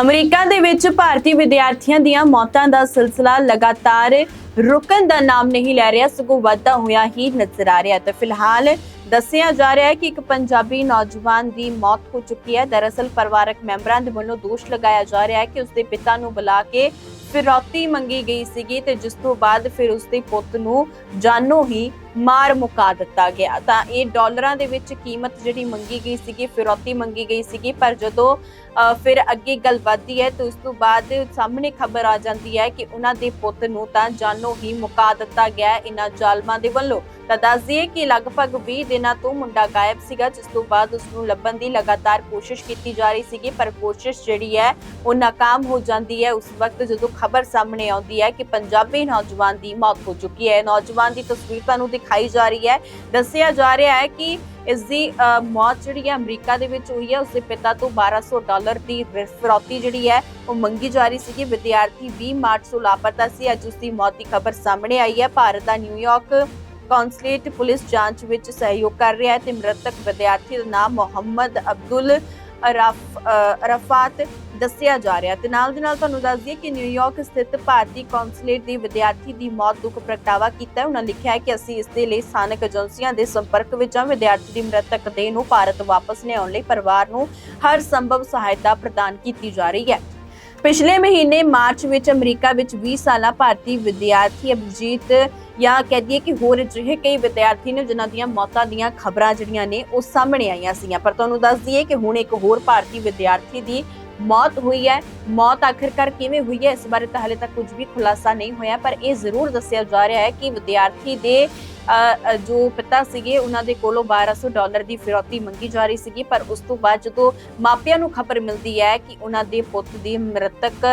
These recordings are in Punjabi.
ਅਮਰੀਕਾ ਦੇ ਵਿੱਚ ਭਾਰਤੀ ਵਿਦਿਆਰਥੀਆਂ ਦੀਆਂ ਮੌਤਾਂ ਦਾ ਸਿਲਸਿਲਾ ਲਗਾਤਾਰ ਰੁਕਣ ਦਾ ਨਾਮ ਨਹੀਂ ਲੈ ਰਿਹਾ, ਸਗੋਂ ਵਾਧਾ ਹੋਇਆ ਹੀ ਨਜ਼ਰ ਆ ਰਿਹਾ ਤੇ ਫਿਲਹਾਲ ਦੱਸਿਆ ਜਾ ਰਿਹਾ ਹੈ ਕਿ ਇੱਕ ਪੰਜਾਬੀ ਨੌਜਵਾਨ ਦੀ ਮੌਤ ਹੋ ਚੁੱਕੀ ਹੈ। ਦਰਅਸਲ ਪਰਿਵਾਰਕ ਮੈਂਬਰਾਂ ਦੇ ਵੱਲੋਂ ਦੋਸ਼ ਲਗਾਇਆ ਜਾ ਰਿਹਾ ਹੈ ਕਿ ਉਸਦੇ ਪਿਤਾ ਨੂੰ ਬੁਲਾ ਕੇ ਫਿਰੌਤੀ ਮੰਗੀ ਗਈ ਸੀਗੀ ਤੇ ਜਿਸ ਤੋਂ ਬਾਅਦ ਫਿਰ ਉਸਦੇ ਪੁੱਤ ਨੂੰ ਜਾਨੋਂ ਹੀ ਮਾਰ ਮੁਕਾ ਦਿੱਤਾ ਗਿਆ। ਤਾਂ ਇਹ ਡਾਲਰਾਂ ਦੇ ਵਿੱਚ ਕੀਮਤ ਜਿਹੜੀ ਮੰਗੀ ਗਈ ਸੀਗੀ, ਫਿਰੌਤੀ ਮੰਗੀ ਗਈ ਸੀਗੀ, ਪਰ ਜਦੋਂ ਫਿਰ ਅੱਗੇ ਗੱਲ ਵੱਧਦੀ ਹੈ ਤਾਂ ਉਸ ਤੋਂ ਬਾਅਦ ਸਾਹਮਣੇ ਖਬਰ ਆ ਜਾਂਦੀ ਹੈ ਕਿ ਉਹਨਾਂ ਦੇ ਪੁੱਤ ਨੂੰ ਤਾਂ ਜਾਨੋਂ ਹੀ ਮੁਕਾ ਦਿੱਤਾ ਗਿਆ ਇਹਨਾਂ ਜ਼ਾਲਮਾਂ ਦੇ ਵੱਲੋਂ। ਤਾਂ ਦੱਸ ਦਈਏ ਕਿ ਲਗਭਗ 20 ਦਿਨਾਂ ਤੋਂ ਮੁੰਡਾ ਗਾਇਬ ਸੀਗਾ, ਜਿਸ ਤੋਂ ਬਾਅਦ ਉਸ ਨੂੰ ਲੱਭਣ ਦੀ ਲਗਾਤਾਰ ਕੋਸ਼ਿਸ਼ ਕੀਤੀ ਜਾ ਰਹੀ ਸੀਗੀ, ਪਰ ਕੋਸ਼ਿਸ਼ ਜਿਹੜੀ ਹੈ ਉਹ ਨਾਕਾਮ ਹੋ ਜਾਂਦੀ ਹੈ। ਉਸ ਵਕਤ ਜਦੋਂ ਖਬਰ ਸਾਹਮਣੇ ਆਉਂਦੀ ਹੈ ਕਿ ਪੰਜਾਬੀ ਨੌਜਵਾਨ ਦੀ ਮੌਤ ਹੋ ਚੁੱਕੀ ਹੈ, ਨੌਜਵਾਨ ਦੀ ਤਸਵੀਰ ਤੁਹਾਨੂੰ ਦਿਖਾਈ ਜਾ ਰਹੀ ਹੈ। ਦੱਸਿਆ ਜਾ ਰਿਹਾ ਹੈ ਕਿ ਇਸ ਦੀ ਮੌਤ ਜਿਹੜੀ ਹੈ ਅਮਰੀਕਾ ਦੇ ਵਿੱਚ ਹੋਈ ਹੈ। ਉਸਦੇ ਪਿਤਾ ਤੋਂ 1200 ਡਾਲਰ ਦੀ ਫਿਰੌਤੀ ਜਿਹੜੀ ਹੈ ਉਹ ਮੰਗੀ ਜਾ ਰਹੀ ਸੀ ਕਿ ਵਿਦਿਆਰਥੀ 20 ਮਾਰਚ ਤੋਂ ਲਾਪਤਾ ਸੀ। ਅੱਜ ਉਸ ਦੀ ਮੌਤ ਦੀ ਖਬਰ ਸਾਹਮਣੇ ਆਈ ਹੈ। ਭਾਰਤ ਦਾ ਨਿਊਯਾਰਕ ਕੌਂਸਲੇਟ ਪੁਲਿਸ ਜਾਂਚ ਵਿੱਚ ਸਹਿਯੋਗ ਕਰ ਰਿਹਾ ਹੈ ਤੇ ਮ੍ਰਿਤਕ ਵਿਦਿਆਰਥੀ ਦਾ ਨਾਮ ਮੁਹੰਮਦ ਅਬਦੁਲ ਅਰਫ ਦੱਸਿਆ ਜਾ ਰਿਹਾ ਤੇ ਨਾਲ ਦੀ ਨਾਲ ਤੁਹਾਨੂੰ ਦੱਸ ਦਈਏ ਕਿ ਨਿਊਯਾਰਕ ਸਥਿਤ ਭਾਰਤੀ ਕੌਂਸਲੇਟ ਦੇ ਵਿਦਿਆਰਥੀ ਦੀ ਮੌਤ ਦੁੱਖ ਪ੍ਰਗਟਾਵਾ ਕੀਤਾ ਉਹਨਾਂ ਲਿਖਿਆ ਹੈ ਕਿ ਅਸੀਂ ਇਸ ਦੇ ਲਈ ਸਥਾਨਕ ਏਜੰਸੀਆਂ ਦੇ ਸੰਪਰਕ ਵਿੱਚ ਹਾਂ। ਵਿਦਿਆਰਥੀ ਦੀ ਮ੍ਰਿਤਕ ਦੇਹ ਨੂੰ ਭਾਰਤ ਵਾਪਸ ਲਿਆਉਣ ਲਈ ਪਰਿਵਾਰ ਨੂੰ ਹਰ ਸੰਭਵ ਸਹਾਇਤਾ ਪ੍ਰਦਾਨ ਕੀਤੀ ਜਾ ਰਹੀ ਹੈ। ਪਿਛਲੇ ਮਹੀਨੇ ਮਾਰਚ ਵਿੱਚ ਅਮਰੀਕਾ ਵਿੱਚ 20 ਸਾਲਾ ਭਾਰਤੀ ਵਿਦਿਆਰਥੀ ਅਭਿਜੀਤ ਜਾਂ ਕਹਿ ਦਈਏ ਕਿ ਹੋਰ ਅਜਿਹੇ ਕਈ ਵਿਦਿਆਰਥੀ ਨੇ ਜਿਨ੍ਹਾਂ ਦੀਆਂ ਮੌਤਾਂ ਦੀਆਂ ਖਬਰਾਂ ਜਿਹੜੀਆਂ ਨੇ ਉਹ ਸਾਹਮਣੇ ਆਈਆਂ ਸੀਗੀਆਂ। ਪਰ ਤੁਹਾਨੂੰ ਦੱਸ ਦਈਏ ਕਿ ਹੁਣ ਇੱਕ ਹੋਰ ਭਾਰਤੀ ਵਿਦਿਆਰਥੀ ਦੀ ਮੌਤ ਹੋਈ ਹੈ। ਮੌਤ ਆਖਿਰਕਾਰ ਕਿਵੇਂ ਹੋਈ ਹੈ, ਇਸ ਬਾਰੇ ਤਾਂ ਹਲੇ ਤੱਕ ਕੁਝ ਵੀ ਖੁਲਾਸਾ ਨਹੀਂ ਹੋਇਆ, ਪਰ ਇਹ ਜ਼ਰੂਰ ਦੱਸਿਆ ਜਾ ਰਿਹਾ ਹੈ ਕਿ ਵਿਦਿਆਰਥੀ ਦੇ ਜੋ ਪਿਤਾ ਸੀਗੇ, ਉਹਨਾਂ ਦੇ ਕੋਲੋਂ 1200 ਡਾਲਰ ਦੀ ਫਿਰੌਤੀ ਮੰਗੀ ਜਾ ਰਹੀ ਸੀਗੀ। ਪਰ ਉਸ ਤੋਂ ਬਾਅਦ ਜਦੋਂ ਮਾਪਿਆਂ ਨੂੰ ਖਬਰ ਮਿਲਦੀ ਹੈ ਕਿ ਉਹਨਾਂ ਦੇ ਪੁੱਤ ਦੀ ਮ੍ਰਿਤਕ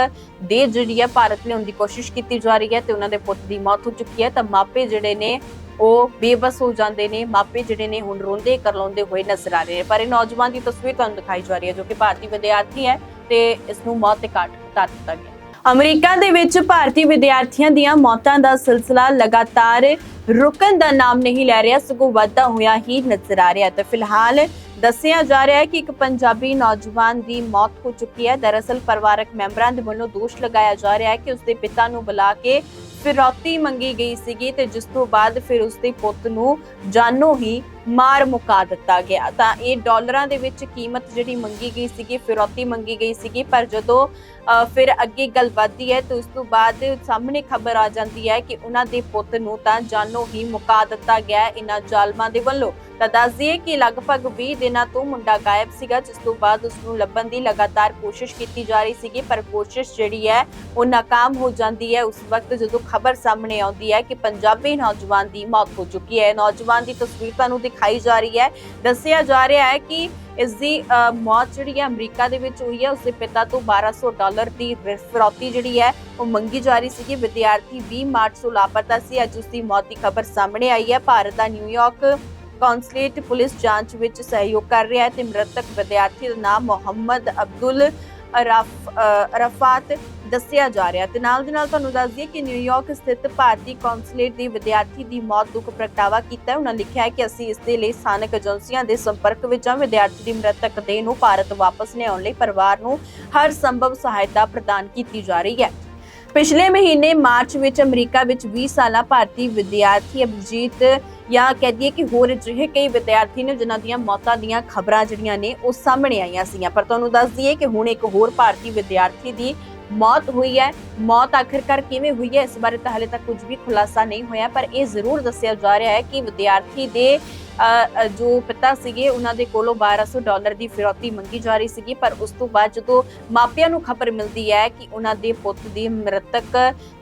ਦੇ ਜਿਹੜੀ ਹੈ, ਭਾਰਤ ਲਿਆਉਣ ਦੀ ਕੋਸ਼ਿਸ਼ ਕੀਤੀ ਜਾ ਰਹੀ ਹੈ ਤੇ ਉਹਨਾਂ ਦੇ ਪੁੱਤ ਦੀ ਮੌਤ ਹੋ ਚੁੱਕੀ ਹੈ, ਤਾਂ ਮਾਪੇ ਜਿਹੜੇ ਨੇ, ਉਹ ਬੇਬਸ ਹੋ ਜਾਂਦੇ ਨੇ। ਮਾਪੇ ਜਿਹੜੇ ਨੇ ਹੁਣ ਰੋਂਦੇ ਕਰਲਾਉਂਦੇ ਹੋਏ ਨਜ਼ਰ ਆ ਰਹੇ ਨੇ। ਪਰ ਇਹ ਨੌਜਵਾਨ ਦੀ ਤਸਵੀਰ ਤੁਹਾਨੂੰ ਦਿਖਾਈ ਜਾ ਰਹੀ ਹੈ, ਜੋ ਕਿ ਭਾਰਤੀ ਵਿਦਿਆਰਥੀ ਹੈ ਤੇ ਇਸ ਨੂੰ ਮੌਤ ਤੇ ਘਾਟ ਉਤਾਰ ਦਿੱਤਾ ਗਿਆ ਅਮਰੀਕਾ ਦੇ ਵਿੱਚ ਭਾਰਤੀ ਵਿਦਿਆਰਥੀਆਂ ਦੀਆਂ ਮੌਤਾਂ ਦਾ ਸਿਲਸਿਲਾ ਲਗਾਤਾਰ ਰੁਕਣ ਦਾ ਨਾਮ ਨਹੀਂ ਲੈ ਰਿਹਾ, ਸਗੋਂ ਵਾਧਾ ਹੋਇਆ ਹੀ ਨਜ਼ਰ ਆ ਰਿਹਾ ਤੇ ਫਿਲਹਾਲ ਦੱਸਿਆ ਜਾ ਰਿਹਾ ਹੈ ਕਿ ਇੱਕ ਪੰਜਾਬੀ ਨੌਜਵਾਨ ਦੀ ਮੌਤ ਹੋ ਚੁੱਕੀ ਹੈ। ਦਰਅਸਲ ਪਰਿਵਾਰਕ ਮੈਂਬਰਾਂ ਦੇ ਵੱਲੋਂ ਦੋਸ਼ ਲਗਾਇਆ ਜਾ ਰਿਹਾ ਹੈ ਕਿ ਉਸਦੇ ਪਿਤਾ ਨੂੰ ਬੁਲਾ ਕੇ ਫਿਰੌਤੀ ਮੰਗੀ ਗਈ ਸੀਗੀ ਤੇ ਜਿਸ ਤੋਂ ਬਾਅਦ ਫਿਰ ਉਸਦੇ ਪੁੱਤ ਨੂੰ ਜਾਨੋਂ ਹੀ ਮਾਰ ਮੁਕਾ ਦਿੱਤਾ ਗਿਆ। ਤਾਂ ਇਹ ਡਾਲਰਾਂ ਦੇ ਵਿੱਚ ਕੀਮਤ ਜਿਹੜੀ ਮੰਗੀ ਗਈ ਸੀਗੀ, ਫਿਰੌਤੀ ਮੰਗੀ ਗਈ ਸੀਗੀ, ਪਰ ਜਦੋਂ ਫਿਰ ਅੱਗੇ ਗੱਲ ਵੱਧਦੀ ਹੈ ਤਾਂ ਉਸ ਤੋਂ ਬਾਅਦ ਸਾਹਮਣੇ ਖਬਰ ਆ ਜਾਂਦੀ ਹੈ ਕਿ ਉਹਨਾਂ ਦੇ ਪੁੱਤ ਨੂੰ ਤਾਂ ਜਾਨੋਂ ਹੀ ਮੁਕਾ ਦਿੱਤਾ ਗਿਆ ਇਹਨਾਂ ਜ਼ਾਲਮਾਂ ਦੇ ਵੱਲੋਂ। ਤਾਂ ਦੱਸ ਦਈਏ ਕਿ ਲਗਭਗ 20 ਦਿਨਾਂ ਤੋਂ ਮੁੰਡਾ ਗਾਇਬ ਸੀਗਾ, ਜਿਸ ਤੋਂ ਬਾਅਦ ਉਸ ਨੂੰ ਲੱਭਣ ਦੀ ਲਗਾਤਾਰ ਕੋਸ਼ਿਸ਼ ਕੀਤੀ ਜਾ ਰਹੀ ਸੀਗੀ, ਪਰ ਕੋਸ਼ਿਸ਼ ਜਿਹੜੀ ਹੈ ਉਹ ਨਾਕਾਮ ਹੋ ਜਾਂਦੀ ਹੈ। ਉਸ ਵਕਤ ਜਦੋਂ ਖਬਰ ਸਾਹਮਣੇ ਆਉਂਦੀ ਹੈ ਕਿ ਪੰਜਾਬੀ ਨੌਜਵਾਨ ਦੀ ਮੌਤ ਹੋ ਚੁੱਕੀ ਹੈ, ਨੌਜਵਾਨ ਦੀ ਤਸਵੀਰ ਤੁਹਾਨੂੰ ਦਿਖਾਈ ਜਾ ਰਹੀ ਹੈ। ਦੱਸਿਆ ਜਾ ਰਿਹਾ ਹੈ ਕਿ ਇਸ ਦੀ ਮੌਤ ਜਿਹੜੀ ਹੈ ਅਮਰੀਕਾ ਦੇ ਵਿੱਚ ਹੋਈ ਹੈ। ਉਸਦੇ ਪਿਤਾ ਤੋਂ 1200 ਡਾਲਰ ਦੀ ਫਰੌਤੀ ਜਿਹੜੀ ਹੈ ਉਹ ਮੰਗੀ ਜਾ ਰਹੀ ਸੀ ਕਿ ਵਿਦਿਆਰਥੀ 20 ਮਾਰਚ ਤੋਂ ਲਾਪਤਾ ਸੀ। ਅੱਜ ਉਸ ਦੀ ਮੌਤ ਦੀ ਖਬਰ ਸਾਹਮਣੇ ਆਈ ਹੈ। ਭਾਰਤ ਦਾ ਨਿਊਯਾਰਕ ਕੌਂਸਲੇਟ ਪੁਲਿਸ ਜਾਂਚ ਵਿੱਚ ਸਹਿਯੋਗ ਕਰ ਰਿਹਾ ਹੈ ਤੇ ਮ੍ਰਿਤਕ ਵਿਦਿਆਰਥੀ ਦਾ ਨਾਮ ਮੁਹੰਮਦ ਅਬਦੁਲ ਅਰਫ ਅ, ਦੱਸਿਆ ਜਾ ਰਿਹਾ ਤੇ ਨਾਲ ਦੀ ਨਾਲ ਤੁਹਾਨੂੰ ਦੱਸ ਦਈਏ ਕਿ ਨਿਊਯਾਰਕ ਸਥਿਤ ਭਾਰਤੀ ਕੌਂਸਲੇਟ ਦੀ ਵਿਦਿਆਰਥੀ ਦੀ ਮੌਤ ਦੁੱਖ ਪ੍ਰਗਟਾਵਾ ਕੀਤਾ ਉਹਨਾਂ ਲਿਖਿਆ ਹੈ ਕਿ ਅਸੀਂ ਇਸ ਦੇ ਲਈ ਸਥਾਨਕ ਏਜੰਸੀਆਂ ਦੇ ਸੰਪਰਕ ਵਿੱਚ ਹਾਂ। ਵਿਦਿਆਰਥੀ ਦੀ ਮ੍ਰਿਤਕ ਦੇਹ ਨੂੰ ਭਾਰਤ ਵਾਪਸ ਲਿਆਉਣ ਲਈ ਪਰਿਵਾਰ ਨੂੰ ਹਰ ਸੰਭਵ ਸਹਾਇਤਾ ਪ੍ਰਦਾਨ ਕੀਤੀ ਜਾ ਰਹੀ ਹੈ। ਪਿਛਲੇ ਮਹੀਨੇ ਮਾਰਚ ਵਿੱਚ ਅਮਰੀਕਾ ਵਿੱਚ 20 ਸਾਲਾ ਭਾਰਤੀ ਵਿਦਿਆਰਥੀ ਅਭਿਜੀਤ ਜਾਂ ਕਹਿ ਦਈਏ ਕਿ ਹੋਰ ਅਜਿਹੇ ਕਈ ਵਿਦਿਆਰਥੀ ਨੇ ਜਿਨ੍ਹਾਂ ਦੀਆਂ ਮੌਤਾਂ ਦੀਆਂ ਖਬਰਾਂ ਜਿਹੜੀਆਂ ਨੇ ਉਹ ਸਾਹਮਣੇ ਆਈਆਂ ਸੀਗੀਆਂ। ਪਰ ਤੁਹਾਨੂੰ ਦੱਸ ਦਈਏ ਕਿ ਹੁਣ ਇੱਕ ਹੋਰ ਭਾਰਤੀ ਵਿਦਿਆਰਥੀ ਦੀ ਮੌਤ ਹੋਈ ਹੈ। ਮੌਤ ਆਖਿਰਕਾਰ ਕਿਵੇਂ ਹੋਈ ਹੈ, ਇਸ ਬਾਰੇ ਤਾਂ ਹਲੇ ਤੱਕ ਕੁਝ ਵੀ ਖੁਲਾਸਾ ਨਹੀਂ ਹੋਇਆ, ਪਰ ਇਹ ਜ਼ਰੂਰ ਦੱਸਿਆ ਜਾ ਰਿਹਾ ਹੈ ਕਿ ਵਿਦਿਆਰਥੀ ਦੇ ਜੋ ਪਿਤਾ ਸੀਗੇ, ਉਹਨਾਂ ਦੇ ਕੋਲੋਂ 1200 ਡਾਲਰ ਦੀ ਫਿਰੌਤੀ ਮੰਗੀ ਜਾ ਰਹੀ ਸੀਗੀ, ਪਰ ਉਸ ਤੋਂ ਬਾਅਦ ਜਦੋਂ ਮਾਪਿਆਂ ਨੂੰ ਖਬਰ ਮਿਲਦੀ ਹੈ ਕਿ ਉਹਨਾਂ ਦੇ ਪੁੱਤ ਦੀ ਮ੍ਰਿਤਕ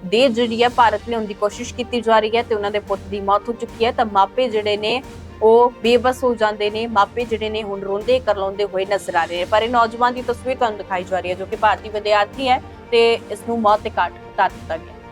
ਦੇ ਜਿਹੜੀ ਹੈ, ਭਾਰਤ ਲਿਆਉਣ ਦੀ ਕੋਸ਼ਿਸ਼ ਕੀਤੀ ਜਾ ਰਹੀ ਹੈ ਤੇ ਉਹਨਾਂ ਦੇ ਪੁੱਤ ਦੀ ਮੌਤ ਹੋ ਚੁੱਕੀ ਹੈ, ਤਾਂ ਮਾਪੇ ਜਿਹੜੇ ਨੇ, ਉਹ ਬੇਬਸ ਹੋ ਜਾਂਦੇ ਨੇ। ਮਾਪੇ ਜਿਹੜੇ ਨੇ, ਹੁਣ ਰੋਂਦੇ ਕਰਲਾਉਂਦੇ ਹੋਏ ਨਜ਼ਰ ਆ ਰਹੇ ਨੇ। ਪਰ ਇਹ ਨੌਜਵਾਨ ਦੀ ਤਸਵੀਰ ਤੁਹਾਨੂੰ ਦਿਖਾਈ ਜਾ ਰਹੀ ਹੈ, ਜੋ ਕਿ ਭਾਰਤੀ ਵਿਦਿਆਰਥੀ ਹੈ ਤੇ ਇਸ ਨੂੰ ਮੌਤ ਤੇ ਘਾਟ ਉਤਾਰ ਦਿੱਤਾ ਗਿਆ